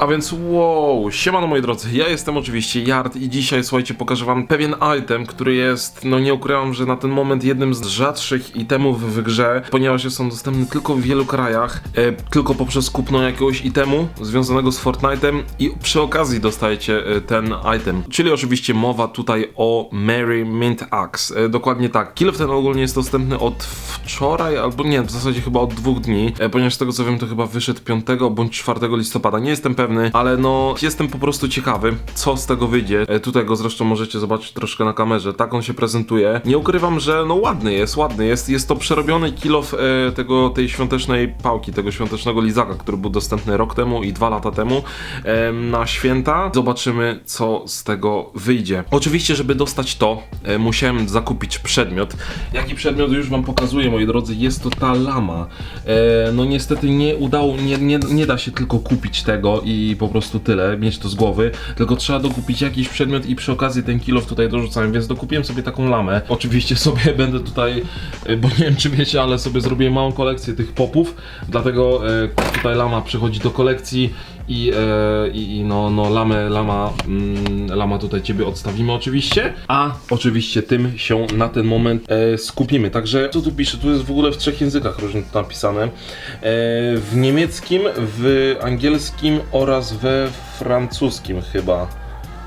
A więc wow, siemano moi drodzy, ja jestem oczywiście Yard i dzisiaj słuchajcie pokażę wam pewien item, który jest, no nie ukrywam, że na ten moment jednym z rzadszych itemów w grze, ponieważ jest on dostępny tylko w wielu krajach, e, tylko poprzez kupno jakiegoś itemu związanego z Fortnite'em i przy okazji dostajecie e, ten item, czyli oczywiście mowa tutaj o Mary Mint Axe, e, dokładnie tak, kill ten ogólnie jest dostępny od wczoraj, albo nie, w zasadzie chyba od dwóch dni, e, ponieważ z tego co wiem to chyba wyszedł 5 bądź 4 listopada, nie jestem pewny, ale no jestem po prostu ciekawy, co z tego wyjdzie. E, tutaj go zresztą możecie zobaczyć troszkę na kamerze, tak on się prezentuje. Nie ukrywam, że no ładny jest, ładny jest, jest to przerobiony kill of e, tego, tej świątecznej pałki, tego świątecznego lizaka, który był dostępny rok temu i dwa lata temu e, na święta. Zobaczymy, co z tego wyjdzie. Oczywiście, żeby dostać to, e, musiałem zakupić przedmiot. Jaki przedmiot już wam pokazuję, moi drodzy, jest to ta lama. E, no niestety nie udało, nie, nie, nie da się tylko kupić tego i po prostu tyle, mieć to z głowy, tylko trzeba dokupić jakiś przedmiot i przy okazji ten kilof tutaj dorzucałem, więc dokupiłem sobie taką lamę. Oczywiście sobie będę tutaj, e, bo nie wiem czy wiecie, ale sobie zrobiłem małą kolekcję tych popów, dlatego e, tutaj lama przychodzi do kolekcji i, e, i, no, no lamę, lama, mm, lama tutaj ciebie odstawimy oczywiście, a oczywiście tym się na ten moment e, skupimy. Także co tu pisze? Tu jest w ogóle w trzech językach różnych napisane. E, w niemieckim, w angielskim oraz we francuskim chyba.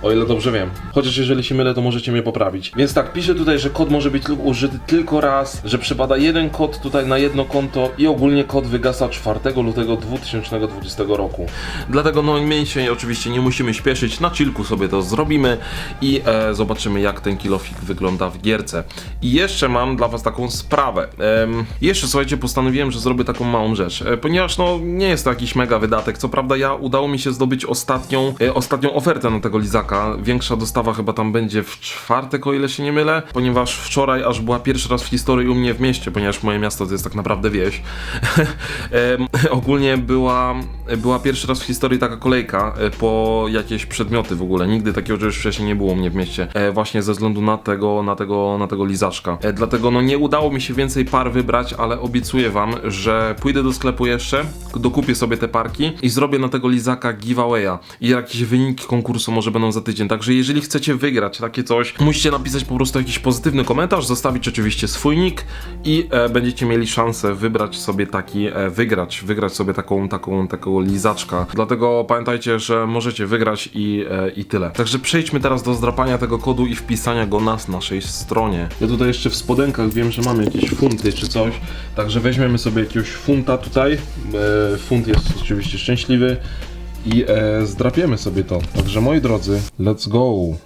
O ile dobrze wiem. Chociaż jeżeli się mylę, to możecie mnie poprawić. Więc tak, pisze tutaj, że kod może być użyty tylko raz, że przypada jeden kod tutaj na jedno konto i ogólnie kod wygasa 4 lutego 2020 roku. Dlatego no my się oczywiście nie musimy śpieszyć, na chillku sobie to zrobimy i e, zobaczymy jak ten kilofik wygląda w gierce. I jeszcze mam dla was taką sprawę. Em, jeszcze słuchajcie, postanowiłem, że zrobię taką małą rzecz, e, ponieważ no nie jest to jakiś mega wydatek. Co prawda ja udało mi się zdobyć ostatnią, e, ostatnią ofertę na tego lizaka. Większa dostawa chyba tam będzie w czwartek, o ile się nie mylę, ponieważ wczoraj aż była pierwszy raz w historii u mnie w mieście, ponieważ moje miasto to jest tak naprawdę wieś. Ogólnie była, była pierwszy raz w historii taka kolejka e, po jakieś przedmioty w ogóle. Nigdy takiego czegoś wcześniej nie było u mnie w mieście. E, właśnie ze względu na tego, na tego, na tego lizaczka. E, dlatego no nie udało mi się więcej par wybrać, ale obiecuję wam, że pójdę do sklepu jeszcze, dokupię sobie te parki i zrobię na tego lizaka giveawaya. I jakieś wyniki konkursu może będą za tydzień. Także jeżeli chcecie wygrać takie coś, musicie napisać po prostu jakiś pozytywny komentarz, zostawić oczywiście swój nick i e, będziecie mieli szansę wybrać sobie taki, e, wygrać, wygrać sobie taką, taką, taką lizaczka. Dlatego pamiętajcie, że możecie wygrać i, e, i tyle. Także przejdźmy teraz do zdrapania tego kodu i wpisania go na naszej stronie. Ja tutaj jeszcze w spodenkach wiem, że mamy jakieś funty czy coś, także weźmiemy sobie jakiegoś funta tutaj. E, funt jest oczywiście szczęśliwy i e, zdrapiemy sobie to. Także moi drodzy, let's go!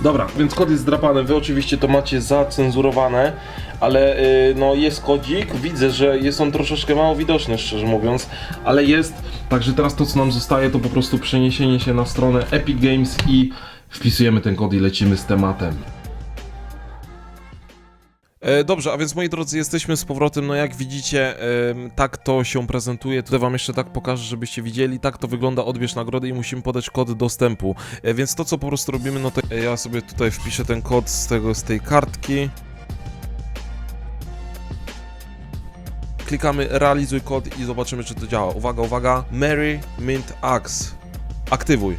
Dobra, więc kod jest zdrapany. Wy oczywiście to macie zacenzurowane, ale y, no jest kodzik. Widzę, że jest on troszeczkę mało widoczny, szczerze mówiąc, ale jest. Także teraz to, co nam zostaje, to po prostu przeniesienie się na stronę Epic Games i wpisujemy ten kod i lecimy z tematem. E, Dobrze, a więc moi drodzy, jesteśmy z powrotem. No jak widzicie, tak to się prezentuje. Tutaj wam jeszcze tak pokażę, żebyście widzieli. Tak to wygląda odbierz nagrody i musimy podać kod dostępu. E, Więc to co po prostu robimy, no to e, ja sobie tutaj wpiszę ten kod z tego, z tej kartki. Klikamy realizuj kod i zobaczymy czy to działa. Uwaga, uwaga. Mary Mint Axe. Aktywuj.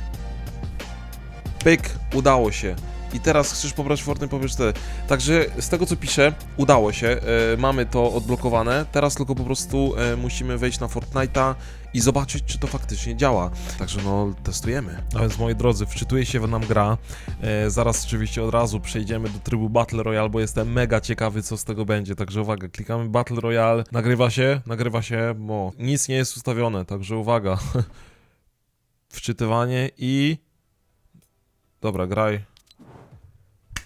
Pyk, udało się. I teraz chcesz pobrać Fortnite, pobierz te. Także z tego co piszę, udało się. E, mamy to odblokowane. Teraz tylko po prostu e, musimy wejść na Fortnite'a i zobaczyć, czy to faktycznie działa. Także no, testujemy. A więc moi drodzy, wczytuje się nam gra. E, zaraz oczywiście od razu przejdziemy do trybu Battle Royale, bo jestem mega ciekawy, co z tego będzie. Także uwaga, klikamy Battle Royale. Nagrywa się, nagrywa się, bo nic nie jest ustawione, także uwaga. Wczytywanie i. Dobra, graj.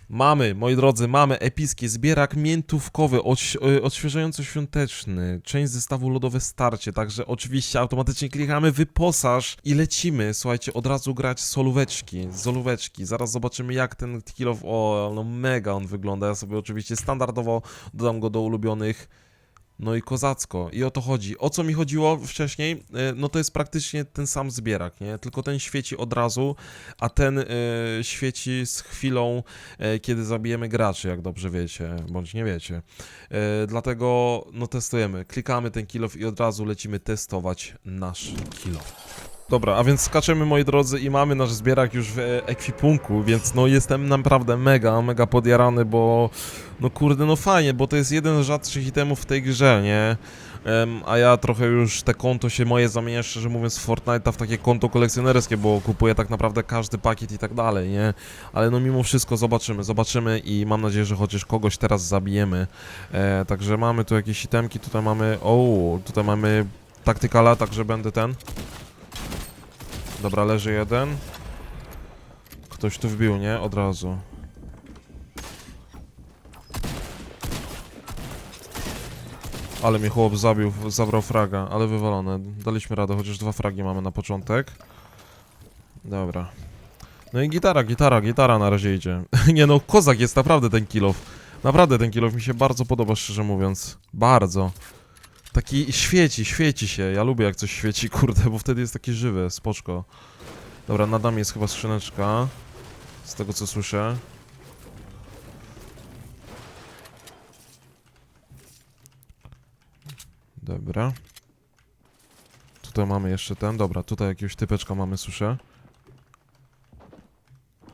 Mamy, moi drodzy, mamy epickie zbierak miętówkowy, odś- e, odświeżająco-świąteczny, część zestawu lodowe starcie, także oczywiście automatycznie klikamy wyposaż i lecimy, słuchajcie, od razu grać solóweczki, solóweczki, zaraz zobaczymy jak ten kill of, o, no mega on wygląda, ja sobie oczywiście standardowo dodam go do ulubionych, No i kozacko. I o to chodzi. O co mi chodziło wcześniej? E, No to jest praktycznie ten sam zbierak, nie? Tylko ten świeci od razu, a ten e, świeci z chwilą, e, kiedy zabijemy graczy, jak dobrze wiecie, bądź nie wiecie. Dlatego, no testujemy. Klikamy ten kilof i od razu lecimy testować nasz kilof. Dobra, a więc skaczemy moi drodzy i mamy nasz zbierak już w e, ekwipunku, więc no jestem naprawdę mega, mega podjarany, bo no kurde, no fajnie, bo to jest jeden z rzadszych itemów w tej grze, nie? Em, a ja trochę już te konto się moje zamienia, szczerze mówiąc, z Fortnite'a w takie konto kolekcjonerskie, bo kupuję tak naprawdę każdy pakiet i tak dalej, nie? Ale no mimo wszystko zobaczymy, zobaczymy i mam nadzieję, że chociaż kogoś teraz zabijemy. E, także mamy tu jakieś itemki, tutaj mamy, o, tutaj mamy taktykala, także będę ten. Dobra, leży jeden. Ktoś tu wbił, nie? Od razu. Ale mnie chłop zabił, zabrał fraga, ale wywalone. Daliśmy radę, chociaż dwa fragi mamy na początek. Dobra. No i gitara, gitara, gitara na razie idzie. nie no, kozak jest naprawdę ten kilof. Naprawdę ten kilof mi się bardzo podoba, szczerze mówiąc. Bardzo. Taki świeci, świeci się. Ja lubię jak coś świeci, kurde, bo wtedy jest takie żywe, spoczko. Dobra, nad nami jest chyba skrzyneczka. Z tego co słyszę. Dobra. Tutaj mamy jeszcze ten. Dobra, tutaj jakiegoś typeczka mamy, słyszę.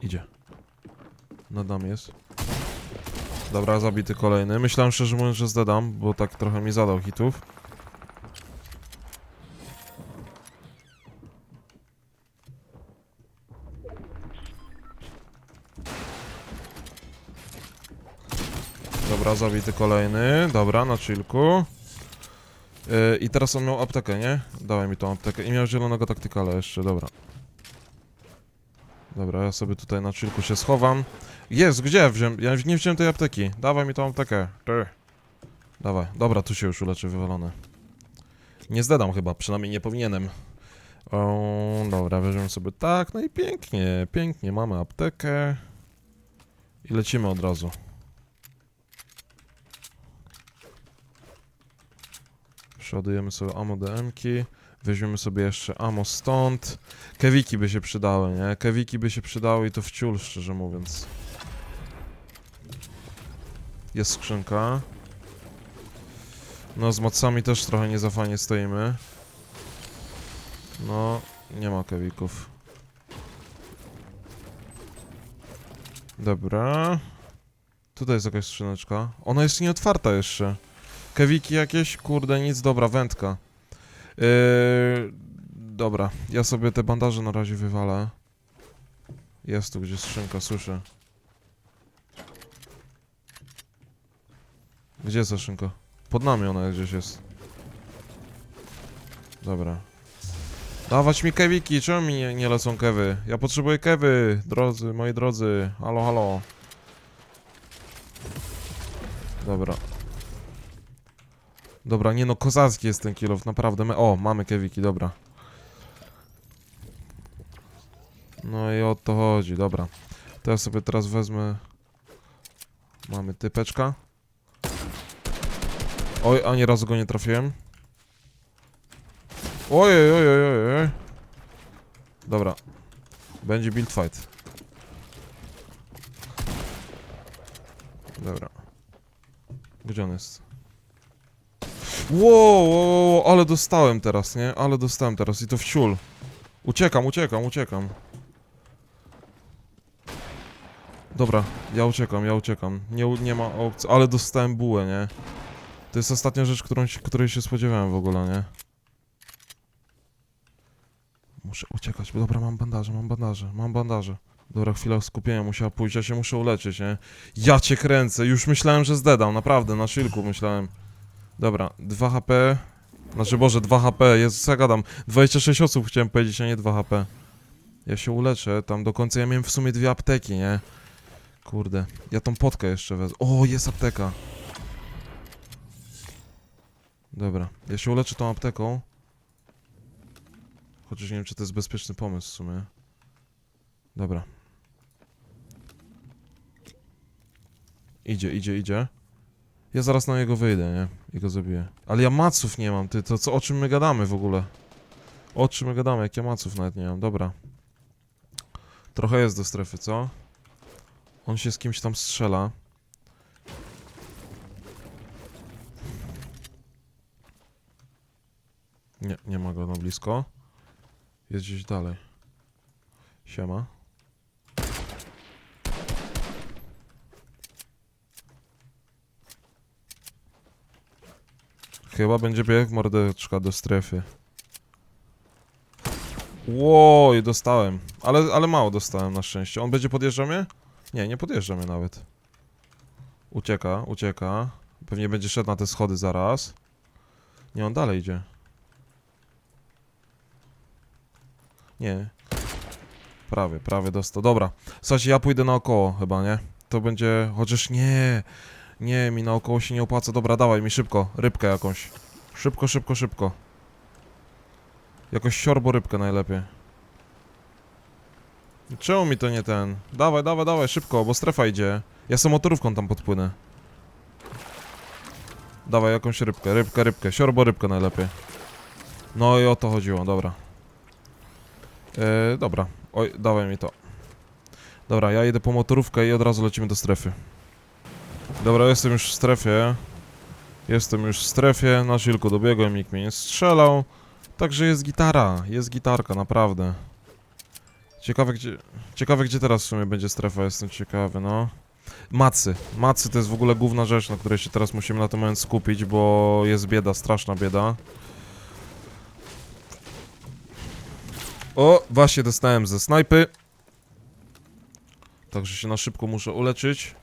Idzie. Nad nami jest. Dobra, zabity kolejny. Myślałem szczerze mówiąc, że zdedam, bo tak trochę mi zadał hitów. Dobra, zabity kolejny. Dobra, na chillku. Yy, I teraz on miał aptekę, nie? Dawaj mi tą aptekę. I miał zielonego taktykala jeszcze, dobra. Dobra, ja sobie tutaj na chillku się schowam. Jest, gdzie wziąłem? Ja nie wziąłem tej apteki. Dawaj mi tą aptekę. Ty. Dawaj. Dobra, tu się już uleczy wywalone. Nie zdedam chyba, przynajmniej nie powinienem. O, dobra, weźmiemy sobie tak, no i pięknie, pięknie, mamy aptekę. I lecimy od razu. Przeładujemy sobie ammo DM-ki. Weźmiemy sobie jeszcze ammo stąd. Kewiki by się przydały, nie? Kewiki by się przydały i to w ciul, szczerze mówiąc. Jest skrzynka. No, z mocami też trochę nie za fajnie stoimy. No, nie ma kewików. Dobra. Tutaj jest jakaś skrzyneczka. Ona jest nieotwarta jeszcze. Kewiki jakieś? Kurde, nic, dobra, wędka. Yy, dobra, ja sobie te bandaże na razie wywalę. Jest tu gdzieś skrzynka, słyszę. Gdzie jest ta skrzynka? Pod nami ona gdzieś jest. Dobra. Dawać mi kewiki, czemu mi nie, nie lecą kewy? Ja potrzebuję kewy, drodzy, moi drodzy. Halo, halo. Dobra. Dobra, nie no, kozacki jest ten kilof, naprawdę. Me o, mamy kewiki, dobra. No i o to chodzi, dobra. To ja sobie teraz wezmę... Mamy typeczka. Oj, ani razu go nie trafiłem. Ojej, ojej, ojej, ojej. Dobra. Będzie build fight. Dobra. Gdzie on jest? Wow, wow, wow, ale dostałem teraz, nie? Ale dostałem teraz i to w ciul. Uciekam, uciekam, uciekam. Dobra, ja uciekam, ja uciekam. Nie, nie ma opcji, ale dostałem bułę, nie? To jest ostatnia rzecz, którą, której się spodziewałem w ogóle, nie? Muszę uciekać, bo dobra, mam bandaże, mam bandaże, mam bandaże. Dobra, chwila skupienia musiała pójść, ja się muszę uleczyć, nie? Ja cię kręcę, już myślałem, że zdedam, naprawdę, na szylku myślałem. Dobra, 2 HP. Znaczy, Boże, 2 HP, jest co ja gadam. 26 osób chciałem powiedzieć, a nie 2 HP. Ja się uleczę, tam do końca ja miałem w sumie dwie apteki, nie? Kurde, ja tą potkę jeszcze wezmę. O, jest apteka. Dobra, ja się uleczę tą apteką. Chociaż nie wiem, czy to jest bezpieczny pomysł w sumie. Dobra. Idzie, idzie, idzie. Ja zaraz na niego wyjdę, nie? I go zabiję. Ale ja maców nie mam, ty, to co, o czym my gadamy w ogóle? O czym my gadamy, jak ja maców nawet nie mam, dobra. Trochę jest do strefy, co? On się z kimś tam strzela. Nie, nie ma go na blisko. Jest gdzieś dalej. Siema. Chyba będzie bieg mordeczka do strefy. Łoj, dostałem. Ale, ale mało dostałem na szczęście. On będzie podjeżdżał mnie? Nie, nie podjeżdża mnie nawet. Ucieka, ucieka. Pewnie będzie szedł na te schody zaraz. Nie, on dalej idzie. Nie. Prawie, prawie dostał. Dobra. Słuchajcie, ja pójdę naokoło chyba, nie? To będzie... Chociaż nie. Nie, mi naokoło się nie opłaca. Dobra, dawaj mi szybko. Rybkę jakąś. Szybko, szybko, szybko. Jakoś siorbo rybkę najlepiej. Czemu mi to nie ten? Dawaj, dawaj, dawaj, szybko, bo strefa idzie. Ja sam motorówką tam podpłynę. Dawaj jakąś rybkę, rybkę, rybkę. Siorbo rybkę najlepiej. No i o to chodziło, dobra. Yy, dobra. Oj, dawaj mi to. Dobra, ja idę po motorówkę i od razu lecimy do strefy. Dobra, jestem już w strefie. Jestem już w strefie, na silku dobiegłem, nikt mnie nie strzelał. Także jest gitara, jest gitarka, naprawdę. Ciekawe gdzie, ciekawe gdzie teraz w sumie będzie strefa, jestem ciekawy, no. Macy, macy to jest w ogóle główna rzecz, na której się teraz musimy na ten moment skupić, bo jest bieda, straszna bieda. O, właśnie dostałem ze snajpy. Także się na szybko muszę uleczyć.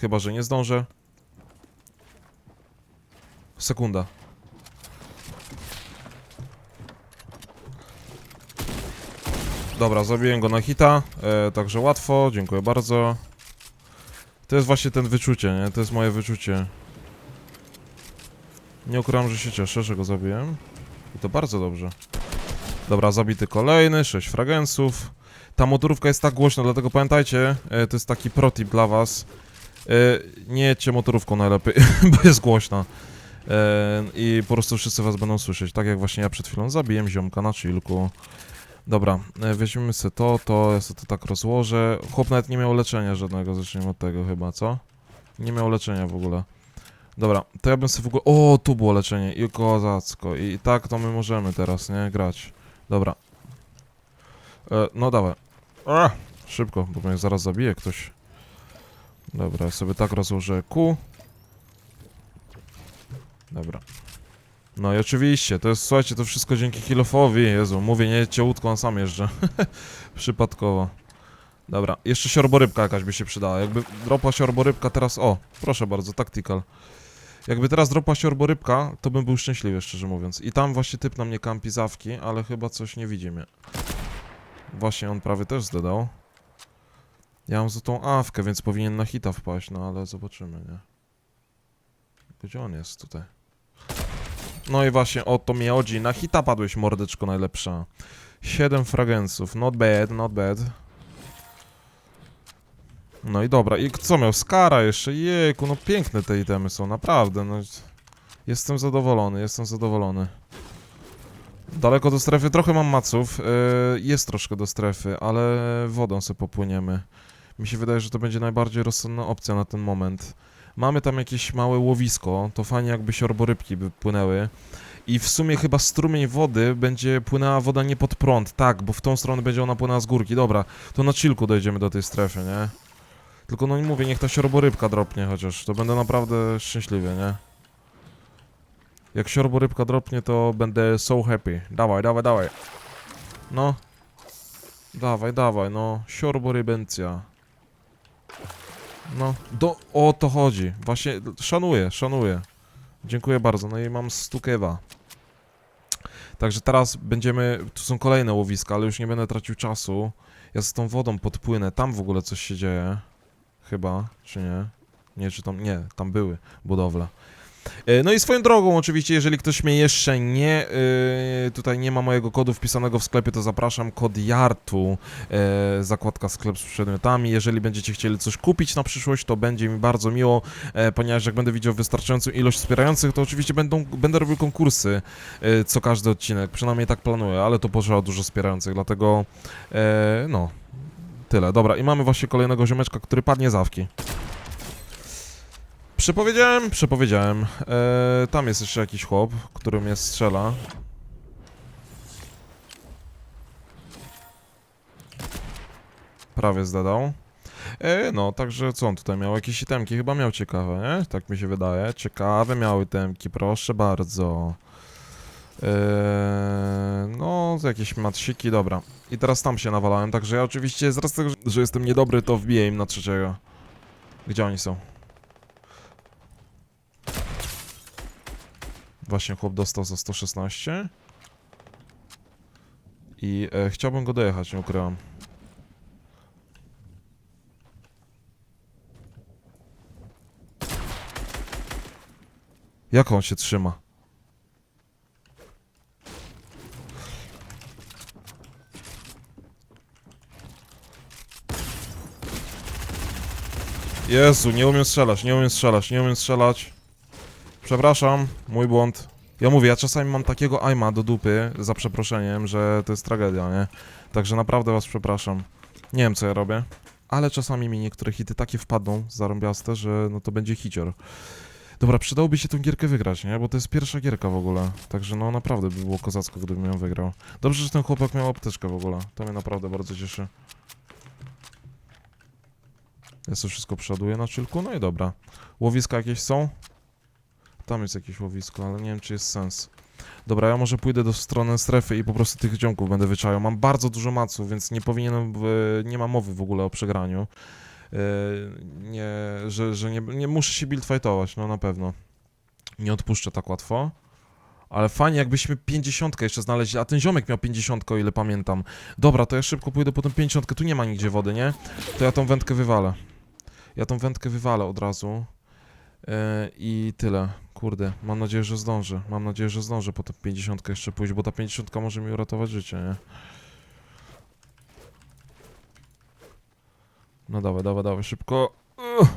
Chyba, że nie zdążę. Sekunda. Dobra, zabiłem go na hita, e, także łatwo, dziękuję bardzo. To jest właśnie ten wyczucie, nie? To jest moje wyczucie. Nie ukrywam, że się cieszę, że go zabiłem. I to bardzo dobrze. Dobra, zabity kolejny, 6 fragensów. Ta motorówka jest tak głośna, dlatego pamiętajcie, e, to jest taki protip dla was. E, nie jedźcie motorówką najlepiej, bo jest głośna. E, I po prostu wszyscy was będą słyszeć, tak jak właśnie ja przed chwilą zabiłem ziomka na chillku. Dobra, e, weźmiemy sobie to, to, ja sobie to tak rozłożę. Chłop nawet nie miał leczenia żadnego, zacznijmy od tego chyba, co? Nie miał leczenia w ogóle. Dobra, to ja bym sobie w ogóle... O, tu było leczenie i kozacko. I tak to my możemy teraz, nie? Grać. Dobra. E, no dawaj. A, szybko, bo mnie zaraz zabije ktoś. Dobra, sobie tak rozłożę Q. Dobra. No i oczywiście, to jest, słuchajcie, to wszystko dzięki kilofowi, Jezu, mówię, nie jedźcie łódką, a sam jeżdżę. Przypadkowo. Dobra, jeszcze siorborybka jakaś by się przydała, jakby dropła siorborybka teraz, o, proszę bardzo, tactical. Jakby teraz dropła siorborybka, to bym był szczęśliwy, szczerze mówiąc. I tam właśnie typ na mnie kampi zawki, ale chyba coś nie widzi mnie. Właśnie on prawie też zdedał. Ja mam za tą awkę, więc powinien na hita wpaść, no ale zobaczymy, nie? Gdzie on jest tutaj? No i właśnie o to mnie chodzi. Na hita padłeś, mordeczko najlepsza. 7 fragensów. Not bad, not bad. No i dobra. I co miał? Skara jeszcze. Jejku, no piękne te itemy są, naprawdę. No. Jestem zadowolony, jestem zadowolony. Daleko do strefy. Trochę mam maców. Yy, jest troszkę do strefy, ale wodą sobie popłyniemy. Mi się wydaje, że to będzie najbardziej rozsądna opcja na ten moment. Mamy tam jakieś małe łowisko, to fajnie jakby siorborybki by płynęły. I w sumie chyba strumień wody będzie płynęła woda nie pod prąd, tak, bo w tą stronę będzie ona płynęła z górki. Dobra, to na chillku dojdziemy do tej strefy, nie? Tylko no nie mówię, niech ta siorborybka dropnie chociaż, to będę naprawdę szczęśliwy, nie? Jak siorborybka dropnie, to będę so happy. Dawaj, dawaj, dawaj. No. Dawaj, dawaj, no. Siorborybencja. No, do, o to chodzi. Właśnie, szanuję, szanuję. Dziękuję bardzo. No i mam stukewa. Także teraz będziemy, tu są kolejne łowiska, ale już nie będę tracił czasu. Ja z tą wodą podpłynę. Tam w ogóle coś się dzieje. Chyba, czy nie? Nie, czy tam, nie, tam były budowle. E, No i swoją drogą, oczywiście, jeżeli ktoś mnie jeszcze nie, e, tutaj nie ma mojego kodu wpisanego w sklepie, to zapraszam kod JARTU, e, zakładka sklep z przedmiotami. Jeżeli będziecie chcieli coś kupić na przyszłość, to będzie mi bardzo miło, ponieważ jak będę widział wystarczającą ilość wspierających, to oczywiście będą, będę robił konkursy co każdy odcinek, przynajmniej tak planuję, ale to potrzeba dużo wspierających, dlatego no, tyle. Dobra, i mamy właśnie kolejnego ziomeczka, który padnie z awki. Przepowiedziałem, przepowiedziałem. E, tam jest jeszcze jakiś chłop, który mnie strzela. Prawie zdadał. E, no, także co on tutaj miał? Jakieś itemki chyba miał ciekawe, nie? Tak mi się wydaje. Ciekawe miały itemki, proszę bardzo. E, no, jakieś matsiki, dobra. I teraz tam się nawalałem, także ja oczywiście z racji tego, że jestem niedobry, to wbiję im na trzeciego. Gdzie oni są? Właśnie chłop dostał za 116. I e, chciałbym go dojechać, nie ukrywam. Jak on się trzyma? Jezu, nie umiem strzelać, nie umiem strzelać, nie umiem strzelać. Przepraszam, mój błąd. Ja mówię, ja czasami mam takiego aima do dupy, za przeproszeniem, że to jest tragedia, nie? Także naprawdę was przepraszam. Nie wiem, co ja robię, ale czasami mi niektóre hity takie wpadną zarąbiaste, że no to będzie hicior. Dobra, przydałoby się tę gierkę wygrać, nie? Bo to jest pierwsza gierka w ogóle. Także no naprawdę by było kozacko, gdybym ją wygrał. Dobrze, że ten chłopak miał apteczkę w ogóle. To mnie naprawdę bardzo cieszy. Ja sobie wszystko przoduję na chillku, no i dobra. Łowiska jakieś są? Tam jest jakieś łowisko, ale nie wiem, czy jest sens. Dobra, ja może pójdę do strony strefy i po prostu tych ziomków będę wyczajał. Mam bardzo dużo maców, więc nie powinienem, nie ma mowy w ogóle o przegraniu. Yy, nie, że, że nie, nie muszę się build fightować, no na pewno. Nie odpuszczę tak łatwo. Ale fajnie, jakbyśmy 50 jeszcze znaleźli, a ten ziomek miał 50, o ile pamiętam. Dobra, to ja szybko pójdę po tą 50, tu nie ma nigdzie wody, nie? To ja tą wędkę wywalę. Ja tą wędkę wywalę od razu. Yy, I tyle. Kurde, mam nadzieję, że zdążę. Mam nadzieję, że zdążę po tę 50 jeszcze pójść, bo ta 50 może mi uratować życie, nie? No dawaj, dawaj, dawaj, szybko. Uch.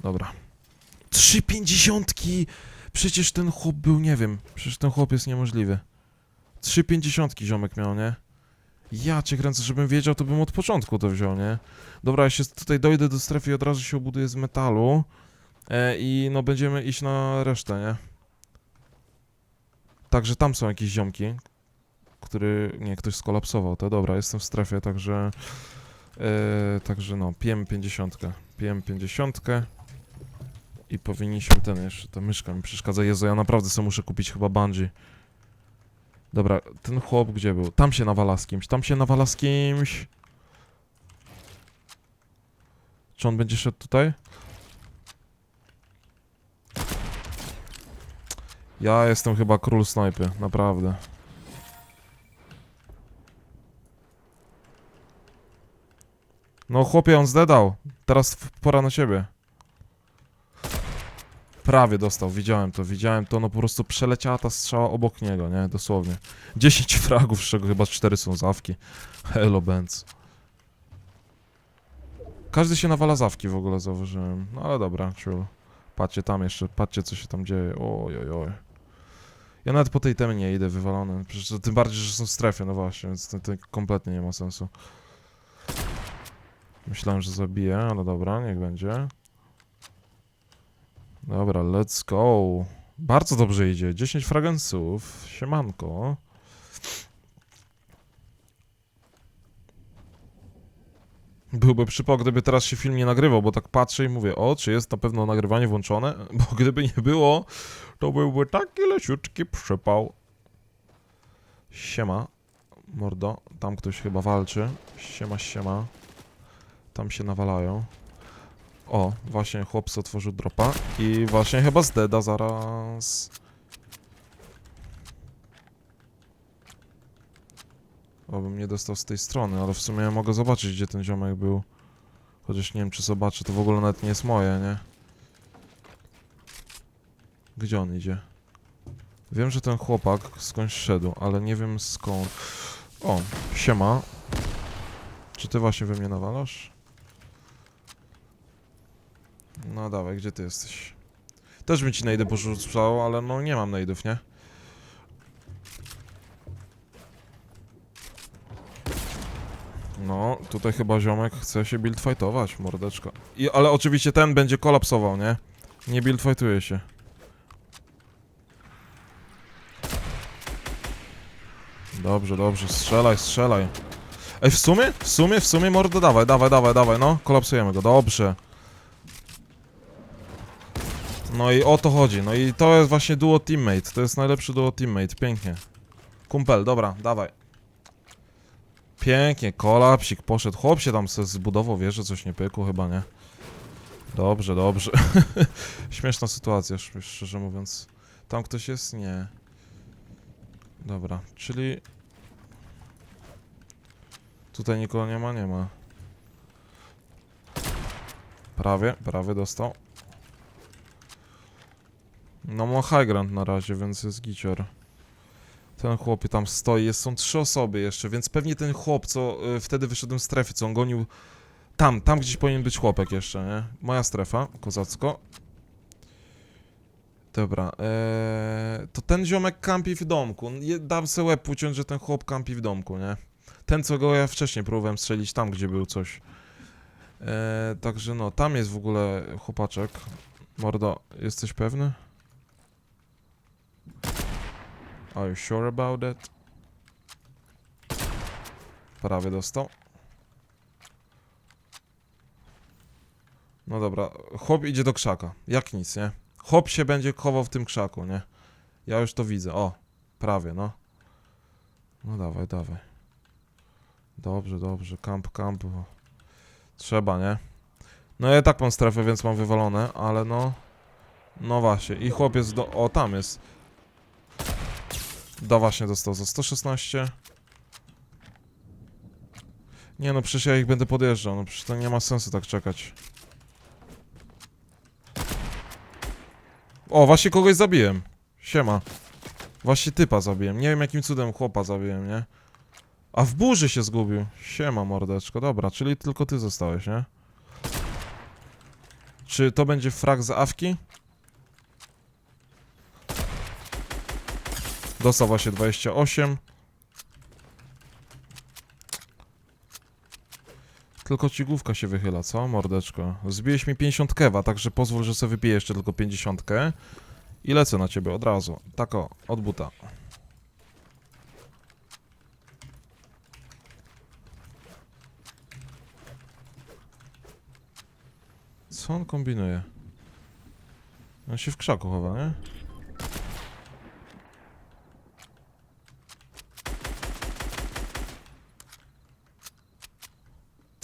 Dobra. Trzy pięćdziesiątki! Przecież ten chłop był, nie wiem, przecież ten chłop jest niemożliwy. Trzy pięćdziesiątki ziomek miał, nie? Ja cię kręcę, żebym wiedział, to bym od początku to wziął, nie? Dobra, ja się tutaj dojdę do strefy i od razu się obuduję z metalu. E, I no będziemy iść na resztę, nie? Także tam są jakieś ziomki, który... Nie, ktoś skolapsował, to dobra, jestem w strefie, także... E, także no, pijem 50. Pijem 50. I powinniśmy ten jeszcze, ta myszka mi przeszkadza. Jezu, ja naprawdę sobie muszę kupić chyba bungee. Dobra, ten chłop gdzie był? Tam się nawala z kimś, tam się nawala z kimś. Czy on będzie szedł tutaj? Ja jestem chyba król snajpy, naprawdę. No chłopie, on zdedał. Teraz pora na ciebie. Prawie dostał, widziałem to, widziałem to, no po prostu przeleciała ta strzała obok niego, nie? Dosłownie. 10 fragów, z czego chyba 4 są zawki. Hello Benz. Każdy się nawala zawki w ogóle, zauważyłem. No ale dobra, chill. Patrzcie tam jeszcze, patrzcie co się tam dzieje. Oj, oj, oj. Ja nawet po tej temie nie idę wywalony. Przecież to, tym bardziej, że są w strefie, no właśnie, więc to, to kompletnie nie ma sensu. Myślałem, że zabiję, ale dobra, niech będzie. Dobra, let's go. Bardzo dobrze idzie. 10 fragensów. Siemanko. Byłby przypał, gdyby teraz się film nie nagrywał, bo tak patrzę i mówię, o, czy jest na pewno nagrywanie włączone? Bo gdyby nie było, to byłby taki leciutki przypał. Siema, mordo. Tam ktoś chyba walczy. Siema, siema. Tam się nawalają. O, właśnie chłopcy otworzył dropa i właśnie chyba zdeda zaraz. Obym nie dostał z tej strony, ale w sumie mogę zobaczyć, gdzie ten ziomek był. Chociaż nie wiem, czy zobaczę, to w ogóle nawet nie jest moje, nie? Gdzie on idzie? Wiem, że ten chłopak skądś szedł, ale nie wiem skąd. O, siema. Czy ty właśnie we mnie nawalasz? No dawaj, gdzie ty jesteś? Też bym ci najdę porzucał, ale no nie mam najdów, nie? No, tutaj chyba ziomek chce się build fightować, mordeczko. I, ale oczywiście ten będzie kolapsował, nie? Nie build fightuje się. Dobrze, dobrze, strzelaj, strzelaj. Ej, w sumie? W sumie, w sumie, mordo, dawaj, dawaj, dawaj, dawaj, no. Kolapsujemy go, dobrze. No i o to chodzi, no i to jest właśnie duo teammate, to jest najlepszy duo teammate, pięknie. Kumpel, dobra, dawaj. Pięknie, kolapsik poszedł, chłop się tam zbudował, wiesz, że coś nie pykło, chyba nie. Dobrze, dobrze. Śmieszna sytuacja, sz- szczerze mówiąc. Tam ktoś jest? Nie. Dobra, czyli... Tutaj nikogo nie ma? Nie ma. Prawie, prawie dostał. No ma high ground na razie, więc jest gicior. Ten chłopie tam stoi, jest, są trzy osoby jeszcze, więc pewnie ten chłop, co y, wtedy wyszedłem z strefy, co on gonił... Tam, tam gdzieś powinien być chłopek jeszcze, nie? Moja strefa, kozacko. Dobra, eee, to ten ziomek kampi w domku. Dam se łeb uciąć, że ten chłop kampi w domku, nie? Ten, co go ja wcześniej próbowałem strzelić tam, gdzie był coś. Eee, także no, tam jest w ogóle chłopaczek. Mordo, jesteś pewny? Are you sure about that? Prawie dostał. No dobra, chłop idzie do krzaka. Jak nic, nie? Chłop się będzie chował w tym krzaku, nie? Ja już to widzę. O, prawie, no. No dawaj, dawaj. Dobrze, dobrze. Kamp, kamp. Trzeba, nie? No ja tak mam strefę, więc mam wywalone, ale no... No właśnie. I chłopiec do... O, tam jest. Da właśnie dostał za 116. Nie no, przecież ja ich będę podjeżdżał. No przecież to nie ma sensu tak czekać. O, właśnie kogoś zabiłem. Siema. Właśnie typa zabiłem. Nie wiem jakim cudem chłopa zabiłem, nie? A w burzy się zgubił. Siema, mordeczko. Dobra, czyli tylko ty zostałeś, nie? Czy to będzie frag z awki? Dostał właśnie 28. Tylko ci główka się wychyla, co, mordeczko? Zbiłeś mi 50 kewa, także pozwól, że sobie wypiję jeszcze tylko 50 i lecę na ciebie od razu. Tak o, od buta. Co on kombinuje? On się w krzaku chowa, nie?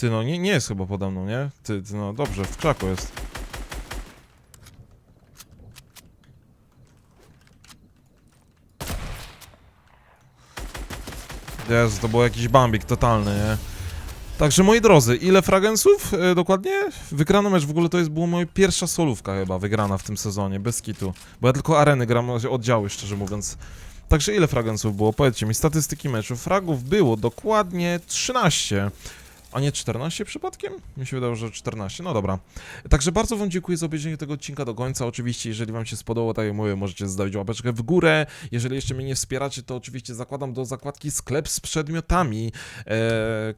Ty no, nie, nie jest chyba pode mną, nie? Ty, ty no, dobrze, w krzaku jest. Jezu, to był jakiś bambik totalny, nie? Także moi drodzy, ile fragensów e, dokładnie? Wygrany mecz w ogóle to jest była moja pierwsza solówka chyba wygrana w tym sezonie, bez kitu. Bo ja tylko areny gram, oddziały szczerze mówiąc. Także ile fragensów było? Powiedzcie mi, statystyki meczu. Fragów było dokładnie 13. A nie 14 przypadkiem? Mi się wydało, że 14. No dobra. Także bardzo Wam dziękuję za obejrzenie tego odcinka do końca. Oczywiście, jeżeli Wam się spodobało, tak jak mówię, możecie zostawić łapeczkę w górę. Jeżeli jeszcze mnie nie wspieracie, to oczywiście zakładam do zakładki sklep z przedmiotami. Eee,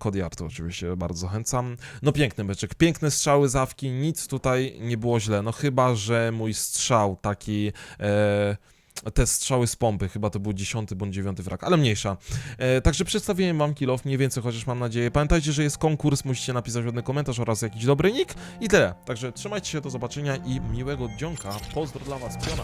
oczywiście bardzo zachęcam. No piękny beczek, piękne strzały zawki, nic tutaj nie było źle. No chyba, że mój strzał taki... E, te strzały z pompy, chyba to był 10 bądź 9 wrak, ale mniejsza. E, także przedstawiłem wam kill off, mniej więcej chociaż mam nadzieję. Pamiętajcie, że jest konkurs, musicie napisać ładny komentarz oraz jakiś dobry nick i tyle. Także trzymajcie się, do zobaczenia i miłego dzionka. Pozdro dla was, piona.